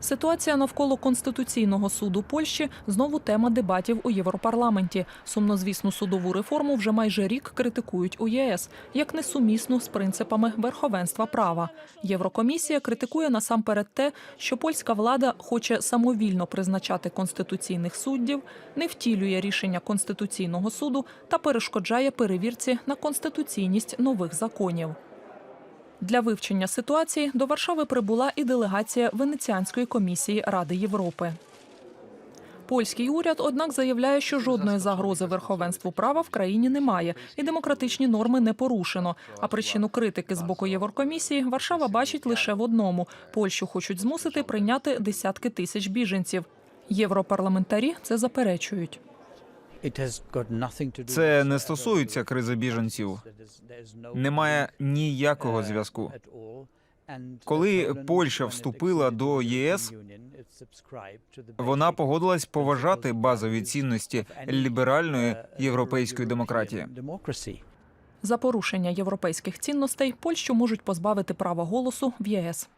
Ситуація навколо конституційного суду Польщі знову тема дебатів у Європарламенті. Сумнозвісну судову реформу вже майже рік критикують у ЄС як несумісну з принципами верховенства права. Єврокомісія критикує насамперед те, що польська влада хоче самовільно призначати конституційних суддів, не втілює рішення конституційного суду та перешкоджає перевірці на конституційність нових законів. Для вивчення ситуації до Варшави прибула і делегація Венеціанської комісії Ради Європи. Польський уряд, однак, заявляє, що жодної загрози верховенству права в країні немає, і демократичні норми не порушено. А причину критики з боку Єврокомісії Варшава бачить лише в одному: Польщу хочуть змусити прийняти десятки тисяч біженців. Європарламентарі це заперечують. Це не стосується кризи біженців. Немає ніякого зв'язку. Коли Польща вступила до ЄС, вона погодилась поважати базові цінності ліберальної європейської демократії. За порушення європейських цінностей Польщу можуть позбавити права голосу в ЄС.